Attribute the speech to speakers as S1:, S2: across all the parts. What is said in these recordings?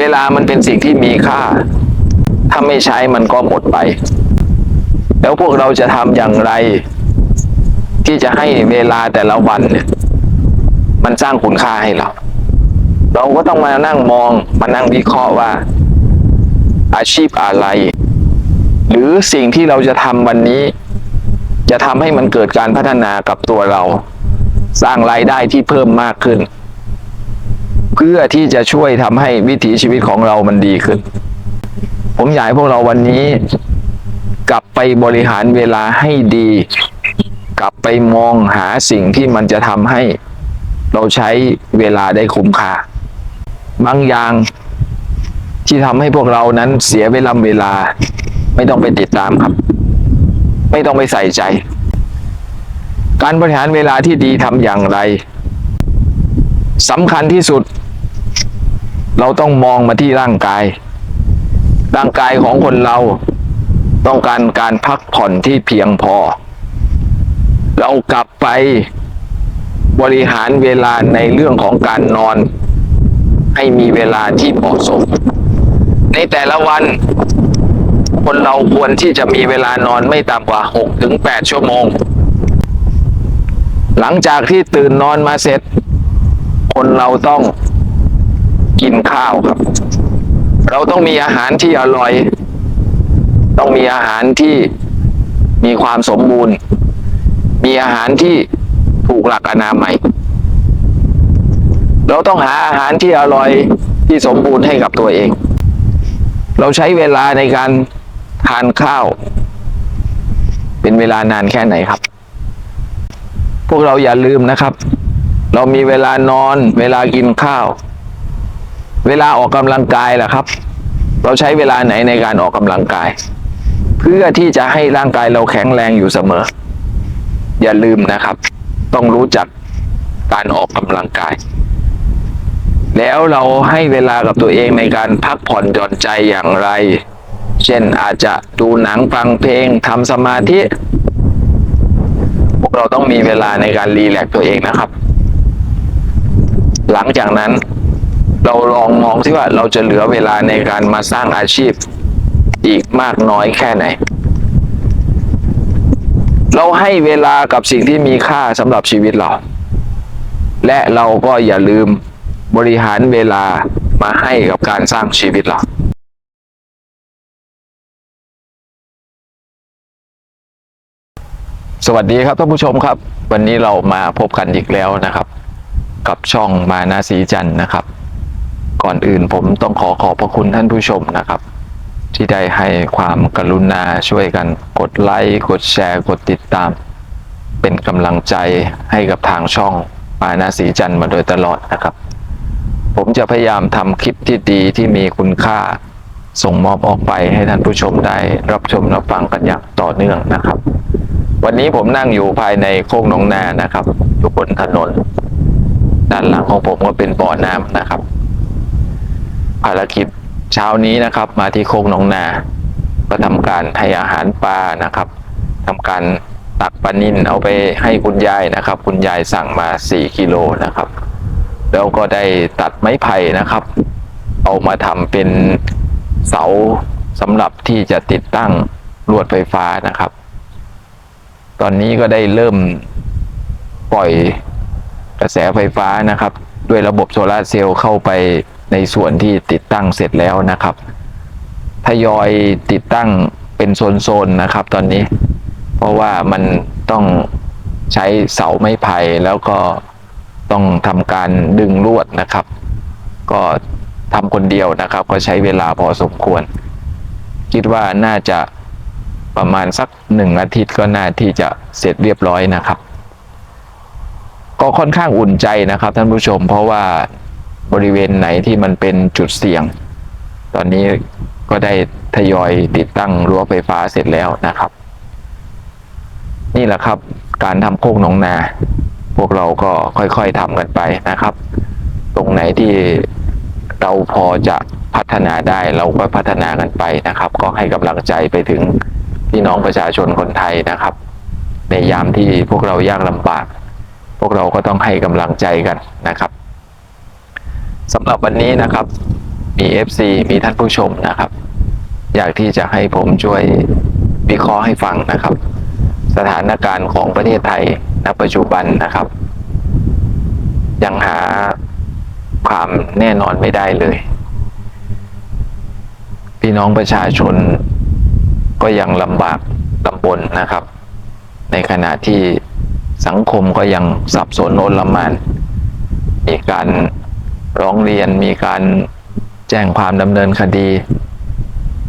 S1: เวลามันเป็นสิ่งที่มีค่า ถ้าไม่ใช้มันก็หมดไป แล้วพวกเราจะทำอย่างไร ที่จะให้เวลาแต่ละวันเนี่ย มันสร้างคุณค่าให้เรา เราก็ต้องมานั่งมองมานั่งวิเคราะห์ว่า อาชีพอะไร หรือสิ่งที่เราจะทำวันนี้ จะทำให้มันเกิดการพัฒนากับตัวเรา สร้างรายได้ที่เพิ่มมากขึ้น พื่อที่จะช่วยทำให้วิถีชีวิตของเรามันดีขึ้น ผมอยากให้พวกเราวันนี้ กลับไปบริหารเวลาให้ดี กลับไปมองหาสิ่งที่มันจะทำให้ เราใช้เวลาได้คุ้มค่า บางอย่างที่ทำให้พวกเรานั้นเสียเวลาเวลา ไม่ต้องไปติดตามครับ ไม่ต้องไปใส่ใจ การบริหารเวลาที่ดีทำอย่างไรสำคัญที่สุด เราต้องมองมาที่ร่างกาย ร่างกายของคนเราต้องการการพักผ่อนที่เพียงพอ เรากลับไปบริหารเวลาในเรื่องของการนอน ให้มีเวลาที่เหมาะสม ในแต่ละวัน คนเราควรที่จะมีเวลานอนไม่ต่ำกว่า6ถึง8ชั่วโมง หลังจากที่ตื่นนอนมาเสร็จ คนเราต้อง กินข้าวครับ เราต้องมีอาหารที่อร่อย ต้องมีอาหารที่มีความสมบูรณ์ มีอาหารที่ถูกหลักอนามัย เราต้องหาอาหารที่อร่อยที่สมบูรณ์ให้กับตัวเอง เราใช้เวลาในการทานข้าว เป็นเวลานานแค่ไหนครับ พวกเราอย่าลืมนะครับ เรามีเวลานอน เวลากินข้าว เวลาออกกำลังกายล่ะครับ เราใช้เวลาไหนในการออกกำลังกาย เพื่อที่จะให้ร่างกายเราแข็งแรงอยู่เสมอ อย่าลืมนะครับ ต้องรู้จักการออกกำลังกาย แล้วเราให้เวลากับตัวเองในการพักผ่อนหย่อนใจอย่างไร เช่นอาจจะดูหนังฟังเพลงทำสมาธิพวกเราต้องมีเวลาในการรีแลกตัวเองนะครับ หลังจากนั้น เราลองมอง ที่ว่าเราจะเหลือเวลาในการมาสร้างอาชีพอีกมากน้อยแค่ไหน เราให้เวลากับสิ่งที่มีค่าสำหรับชีวิตเรา และเราก็อย่าลืมบริหารเวลามาให้กับการสร้างชีวิตเราสวัสดีครับท่านผู้ชมครับ วันนี้เรามาพบกันอีกแล้วนะครับ กับช่องมานาสีจันนะครับ ก่อนอื่นผมต้องขอขอบพระคุณท่านผู้ชมนะครับ ที่ได้ให้ความกรุณาช่วยกัน กดไลค์กดแชร์ กดติดตาม เป็นกำลังใจให้กับทางช่องมานาสีจันทร์มาโดยตลอดนะครับ ผมจะพยายามทำคลิปที่ดีที่มีคุณค่า ส่งมอบออกไปให้ท่านผู้ชมได้รับชมรับฟังกันอย่างต่อเนื่องนะครับ วันนี้ผมนั่งอยู่ภายในโคกหนองนานะครับอยู่บนถนนด้านหลังของผมก็เป็นบ่อน้ำนะครับ ภารกิจเช้านี้นะครับ มาที่โคกหนองนา ก็ทำการให้อาหารปลานะครับทำการตักปลานิ่นเอาไปให้คุณยายนะครับ คุณยายสั่งมา 4 กิโลนะครับ แล้วก็ได้ตัดไม้ไผ่นะครับ เอามาทำเป็นเสาสำหรับที่จะติดตั้งลวดไฟฟ้านะครับ ตอนนี้ก็ได้เริ่มปล่อยกระแสไฟฟ้านะครับ ด้วยระบบโซลาร์เซลล์เข้าไป ในส่วนที่ติดตั้งเสร็จแล้วนะครับทยอยติดตั้งเป็นโซนๆนะครับ ตอนนี้ เพราะว่ามันต้องใช้เสาไม้ไผ่แล้วก็ต้องทำการดึงลวดนะครับ ก็ทำคนเดียวนะครับ ก็ใช้เวลาพอสมควร คิดว่าน่าจะประมาณสักหนึ่งอาทิตย์ก็น่าที่จะเสร็จเรียบร้อยนะครับ ก็ค่อนข้างอุ่นใจนะครับท่านผู้ชม เพราะว่า บริเวณไหนที่มันเป็นจุดเสี่ยง ตอนนี้ก็ได้ทยอยติดตั้งรั้วไฟฟ้าเสร็จแล้วนะครับ นี่แหละครับ การทำโคกหนองนา พวกเราก็ค่อยๆทำกันไปนะครับ ตรงไหนที่เราพอจะพัฒนาได้เราก็พัฒนากันไปนะครับ ก็ให้กำลังใจไปถึงพี่น้องประชาชนคนไทยนะครับ ในยามที่พวกเรายากลำบาก พวกเราก็ต้องให้กำลังใจกันนะครับ สำหรับวันนี้นะครับ มี FC มีท่านผู้ชมนะครับ อยากที่จะให้ผมช่วยวิเคราะห์ให้ฟังนะครับ สถานการณ์ของประเทศไทยณปัจจุบันนะครับ ยังหาความแน่นอนไม่ได้เลย พี่น้องประชาชนก็ยังลำบากลำบนนะครับ ในขณะที่สังคมก็ยังสับสนโอลหมานมีการ ร้องเรียนมีการแจ้งความดำเนินคดี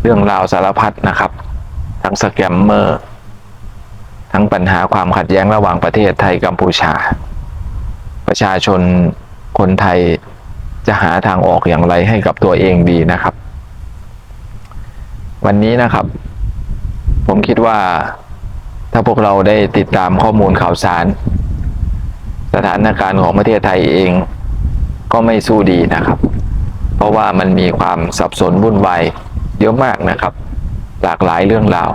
S1: เรื่องราวสารพัดนะครับ ทั้งสแกมเมอร์ ทั้งปัญหาความขัดแย้งระหว่างประเทศไทยกัมพูชา ประชาชนคนไทยจะหาทางออกอย่างไรให้กับตัวเองดีนะครับ วันนี้นะครับ ผมคิดว่าถ้าพวกเราได้ติดตามข้อมูลข่าวสาร สถานการณ์ของประเทศไทยเอง ก็ไม่สู้ดีนะครับ เพราะว่ามันมีความสับสนวุ่นวายเยอะมากนะครับ หลากหลายเรื่องราว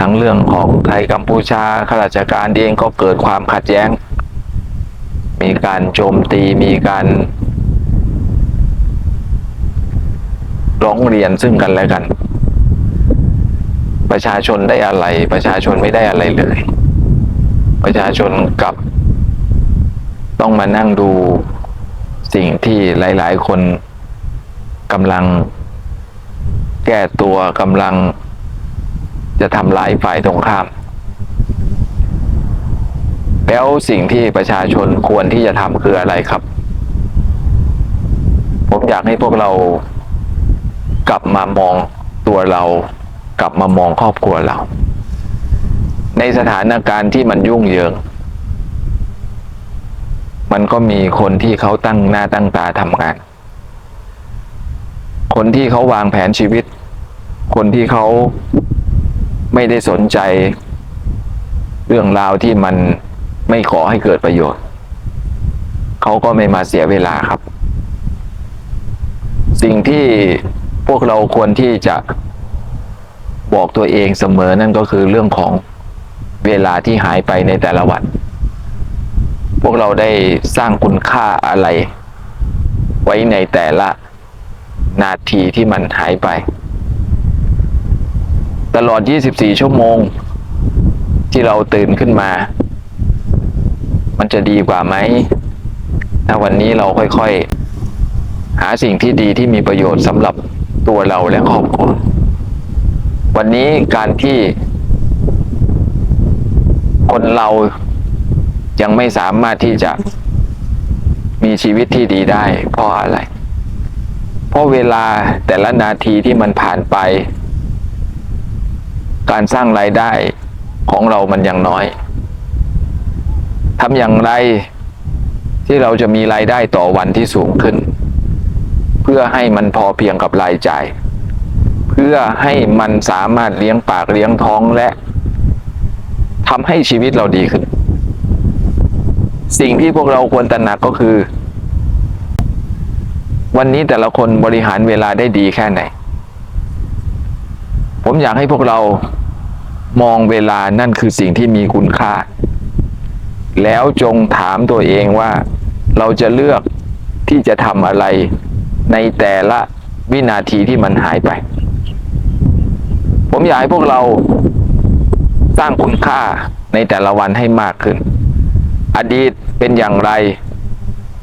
S1: ทั้งเรื่องของไทยกัมพูชาข้าราชการเองก็เกิดความขัดแย้ง มีการโจมตีมีการร้องเรียนซึ่งกันและกัน ประชาชนได้อะไร ประชาชนไม่ได้อะไรเลย ประชาชนกับ ต้องมานั่งดู สิ่งที่หลาย ๆ คนกำลังแก้ตัวกำลังจะทำลายฝ่ายตรงข้าม แล้วสิ่งที่ประชาชนควรที่จะทำคืออะไรครับ ผมอยากให้พวกเรากลับมามองตัวเรา กลับมามองครอบครัวเรา ในสถานการณ์ที่มันยุ่งเหยิง มันก็มีคนที่เขาตั้งหน้าตั้งตาทำงาน คนที่เขาวางแผนชีวิต คนที่เขาไม่ได้สนใจ เรื่องราวที่มันไม่ขอให้เกิดประโยชน์ เขาก็ไม่มาเสียเวลาครับ สิ่งที่พวกเราควรที่จะบอกตัวเองเสมอนั่นก็คือเรื่องของเวลาที่หายไปในแต่ละวัน พวกเราได้สร้างคุณค่าอะไร ไว้ในแต่ละนาทีที่มันหายไป ตลอด 24 ชั่วโมง ที่เราตื่นขึ้นมา มันจะดีกว่าไหมถ้าวันนี้เราค่อยๆ หาสิ่งที่ดีที่มีประโยชน์สำหรับตัวเราและครอบครัววันนี้การที่คนเรา ยังไม่สามารถที่จะมีชีวิตที่ดีได้เพราะอะไร เพราะเวลาแต่ละนาทีที่มันผ่านไป การสร้างรายได้ของเรามันยังน้อยทำอย่างไรที่เราจะมีรายได้ต่อวันที่สูงขึ้น เพื่อให้มันพอเพียงกับรายจ่าย เพื่อให้มันสามารถเลี้ยงปากเลี้ยงท้องและทำให้ชีวิตเราดีขึ้น สิ่งที่พวกเราควรตระหนักก็คือ วันนี้แต่ละคนบริหารเวลาได้ดีแค่ไหน ผมอยากให้พวกเรามองเวลานั่นคือสิ่งที่มีคุณค่า แล้วจงถามตัวเองว่าเราจะเลือกที่จะทำอะไรในแต่ละวินาทีที่มันหายไป ผมอยากให้พวกเราสร้างคุณค่าในแต่ละวันให้มากขึ้น อดีตเป็นอย่างไร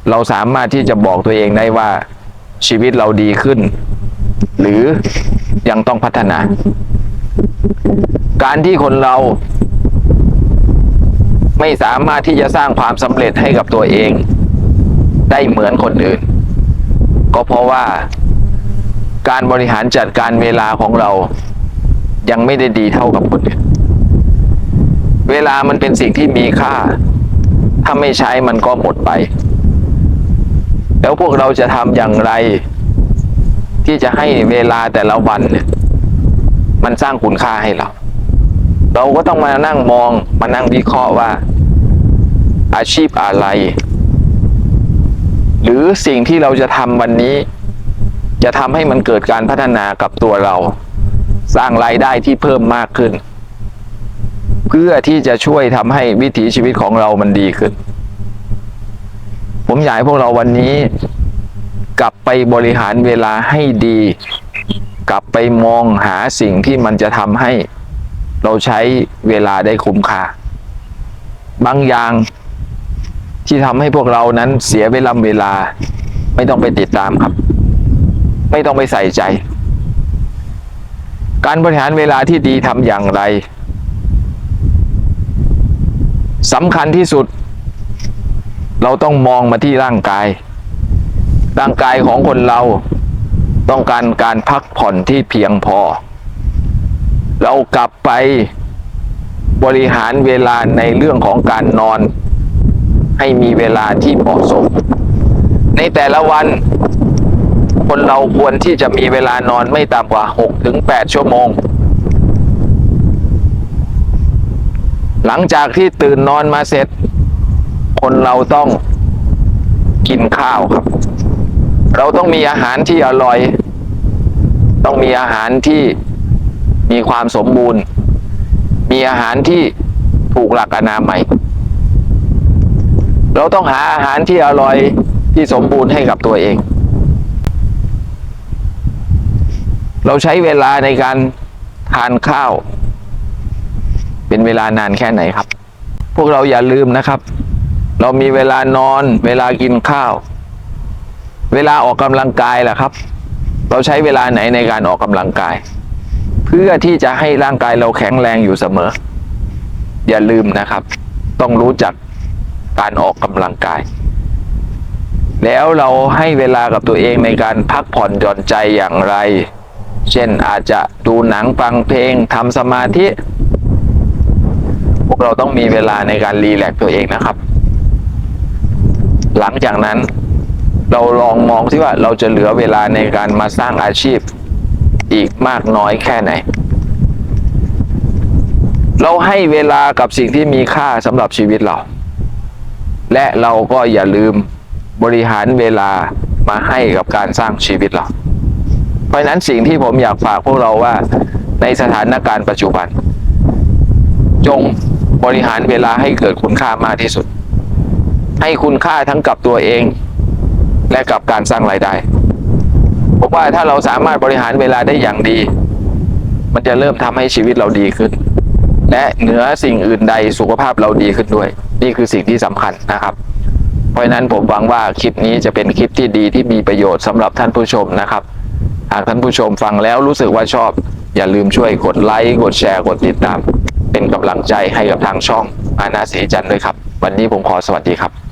S1: เราสามารถที่จะบอกตัวเองได้ว่าชีวิตเราดีขึ้น หรือยังต้องพัฒนา การที่คนเรา ไม่สามารถที่จะสร้างความสำเร็จให้กับตัวเอง ได้เหมือนคนอื่น ก็เพราะว่าการบริหารจัดการเวลาของเรา ยังไม่ได้ดีเท่ากับคนอื่น เวลามันเป็นสิ่งที่มีค่า ถ้าไม่ใช้มันก็หมดไป แล้วพวกเราจะทำอย่างไร ที่จะให้เวลาแต่ละวันเนี่ย มันสร้างคุณค่าให้เรา เราก็ต้องมานั่งมองมานั่งวิเคราะห์ว่า อาชีพอะไร หรือสิ่งที่เราจะทำวันนี้ จะทำให้มันเกิดการพัฒนากับตัวเรา สร้างรายได้ที่เพิ่มมากขึ้น เพื่อที่จะช่วยทำให้วิถีชีวิตของเรามันดีขึ้น ผมอยากให้พวกเราวันนี้ กลับไปบริหารเวลาให้ดี กลับไปมองหาสิ่งที่มันจะทำให้ เราใช้เวลาได้คุ้มค่า บางอย่างที่ทำให้พวกเรานั้นเสียเวลาเวลา ไม่ต้องไปติดตามครับ ไม่ต้องไปใส่ใจ การบริหารเวลาที่ดีทำอย่างไร สำคัญที่สุด เราต้องมองมาที่ร่างกาย ร่างกายของคนเราต้องการการพักผ่อนที่เพียงพอ เรากลับไปบริหารเวลาในเรื่องของการนอน ให้มีเวลาที่เหมาะสม ในแต่ละวัน คนเราควรที่จะมีเวลานอนไม่ต่ำกว่า6ถึง8ชั่วโมง หลังจากที่ตื่นนอนมาเสร็จ คนเราต้องกินข้าวครับ เราต้องมีอาหารที่อร่อย ต้องมีอาหารที่มีความสมบูรณ์ มีอาหารที่ถูกหลักอนามัย เราต้องหาอาหารที่อร่อยที่สมบูรณ์ให้กับตัวเอง เราใช้เวลาในการทานข้าว เป็นเวลานานแค่ไหนครับ พวกเราอย่าลืมนะครับ เรามีเวลานอน เวลากินข้าว เวลาออกกำลังกายล่ะครับ เราใช้เวลาไหนในการออกกำลังกาย เพื่อที่จะให้ร่างกายเราแข็งแรงอยู่เสมอ อย่าลืมนะครับ ต้องรู้จักการออกกำลังกายแล้วเราให้เวลากับตัวเองในการพักผ่อนหย่อนใจอย่างไร เช่นอาจจะดูหนังฟังเพลงทำสมาธิ พวกเราต้องมีเวลาในการรีแลกตัวเองนะครับ หลังจากนั้น เราลองมองที่ว่าเราจะเหลือเวลาในการมาสร้างอาชีพอีกมากน้อยแค่ไหน เราให้เวลากับสิ่งที่มีค่าสำหรับชีวิตเรา และเราก็อย่าลืมบริหารเวลามาให้กับการสร้างชีวิตเรา เพราะนั้นสิ่งที่ผมอยากฝากพวกเราว่าในสถานการณ์ปัจจุบัน จง บริหารเวลาให้เกิดคุณค่ามากที่สุด ให้คุณค่าทั้งกับตัวเอง และกับการสร้างรายได้ผมว่าถ้าเราสามารถบริหารเวลาได้อย่างดี มันจะเริ่มทำให้ชีวิตเราดีขึ้น และเหนือสิ่งอื่นใดสุขภาพเราดีขึ้นด้วย นี่คือสิ่งที่สำคัญนะครับ เพราะฉะนั้นผมหวังว่าคลิปนี้จะเป็นคลิปที่ดีที่มีประโยชน์สำหรับท่านผู้ชมนะครับหากท่านผู้ชมฟังแล้วรู้สึกว่าชอบ อย่าลืมช่วยกดไลค์กดแชร์กดติดตาม เป็นกำลังใจให้กับทางช่องอาณาสีจันทร์ด้วยครับ วันนี้ผมขอสวัสดีครับ